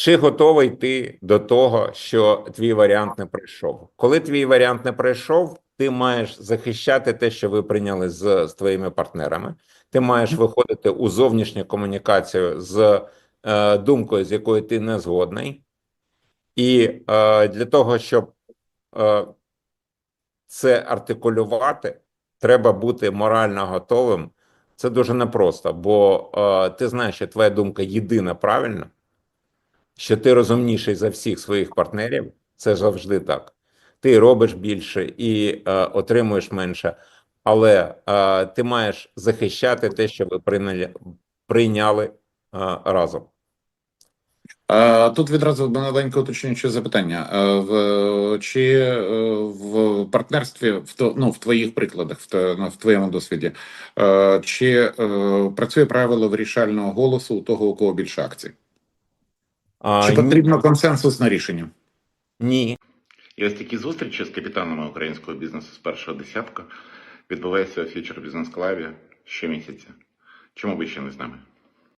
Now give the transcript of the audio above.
Чи готовий ти до того, що твій варіант не пройшов? Коли твій варіант не пройшов, ти маєш захищати те, що ви прийняли з, з твоїми партнерами. Ти маєш виходити у зовнішню комунікацію з е, думкою, з якою ти не згодний. І е, для того, щоб е, це артикулювати, треба бути морально готовим. Це дуже непросто, бо е, ти знаєш, що твоя думка єдина правильна, що ти розумніший за всіх своїх партнерів. Це завжди так. Ти робиш більше і е, отримуєш менше, але е, ти маєш захищати те, що ви прийняли, прийняли е, разом. Тут відразу маленьке уточнююче запитання. Е, чи е, в партнерстві, в, ну, в твоїх прикладах, в, ну, твоєму досвіді, е, чи працює правило вирішального голосу у того, у кого більше акцій? А, Чи ні, потрібно консенсусне рішення? ні. І ось такі зустрічі з капітанами українського бізнесу з першого десятка відбуваються у Future Business Club щомісяця. Чому ви ще не з нами?